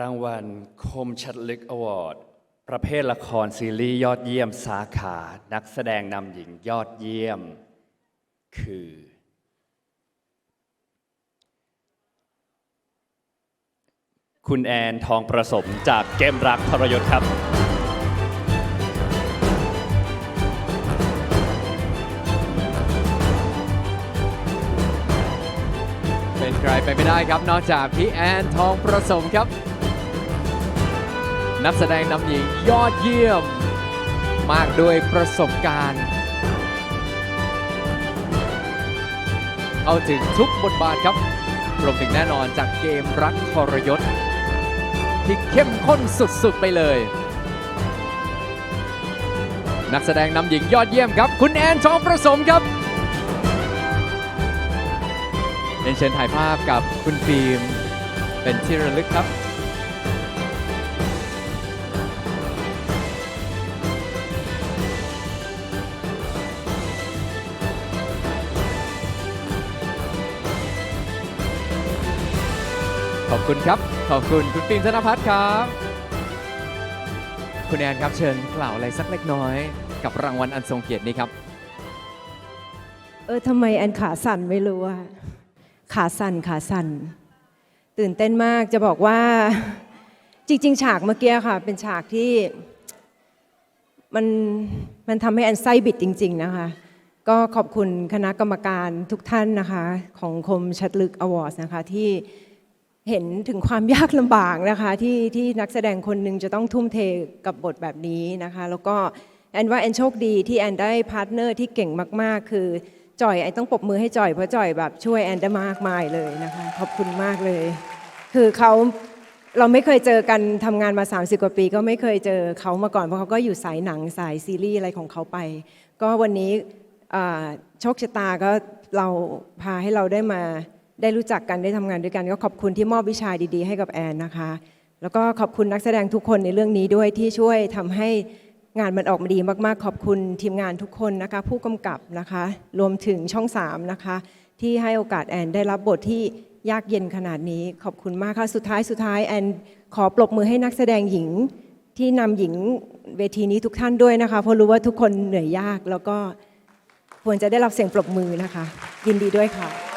รางวัลคมชัดลึกอวอร์ด ประเภทละครซีรีส์ยอดเยี่ยมสาขา นักแสดงนำหญิงยอดเยี่ยม คือ คุณแอนทองประสมจากเกมรักทรยศครับ เป็นใครไปไม่ได้ครับ นอกจากพี่แอนทองประสมครับ นักแสดงนำหญิงยอดเยี่ยม มากด้วยประสบการณ์ เอาถึงทุกบทบาทครับ รวมถึงแน่นอนจากเกมรักทรยศ ที่เข้มข้นสุดๆไปเลย นักแสดงนำหญิงยอดเยี่ยมครับ คุณแอนทองประสมครับเรียนเชิญถ่ายภาพกับคุณฟิล์มเป็นที่ระลึกครับ ขอบคุณครับ ขอบคุณคุณฟิล์มธนพัฒน์ครับ คุณแอนครับเชิญกล่าวอะไรสักเล็กน้อย กับรางวัลอันทรงเกียรตินี้ครับ เออทำไมแอนขาสั่นไม่รู้อะขาสั่นขาสั่น ตื่นเต้นมากจะบอกว่าจริง ๆ ฉากเมื่อกี้ค่ะ เป็นฉากที่มันมันทำให้แอนไส้บิดจริง ๆ นะคะ ก็ขอบคุณคณะกรรมการทุกท่านนะคะ ของคมชัดลึกอวอร์ดนะคะที่ เห็นถึงความยากลำบากนะคะที่ที่นักแสดงคนหนึ่งจะต้องทุ่มเทกับบทแบบนี้นะคะ แล้วก็แอนว่าแอนโชคดีที่แอนได้พาร์ทเนอร์ที่เก่งมาก ๆ คือจอยแอนต้องปรบมือให้จอยเพราะจอยแบบช่วยแอนได้มากมายเลยนะคะขอบคุณมากเลย คือเขาเราไม่เคยเจอกันทำงานมา 30 กว่าปี ก็ไม่เคยเจอเขามาก่อนเพราะเขาก็อยู่สายหนังสายซีรีส์อะไรของเขาไป ก็วันนี้โชคชะตาก็เราพาให้เราได้มา ได้รู้จักกันได้ทำงานด้วยกัน ก็ขอบคุณที่มอบวิชาดีๆ ให้กับแอนนะคะ แล้วก็ขอบคุณนักแสดงทุกคนในเรื่องนี้ด้วยที่ช่วยทำให้งานมันออกมาดีมากๆ ขอบคุณทีมงานทุกคนนะคะ ผู้กำกับนะคะ รวมถึงช่อง3นะคะ ที่ให้โอกาสแอนได้รับบทที่ยากเย็นขนาดนี้ ขอบคุณมากค่ะ สุดท้ายสุดท้ายแอนขอปรบมือให้นักแสดงหญิงที่นำหญิงเวทีนี้ทุกท่านด้วยนะคะ เพราะรู้ว่าทุกคนเหนื่อยยากแล้วก็ควรจะได้รับเสียงปรบมือนะคะ ยินดีด้วยค่ะ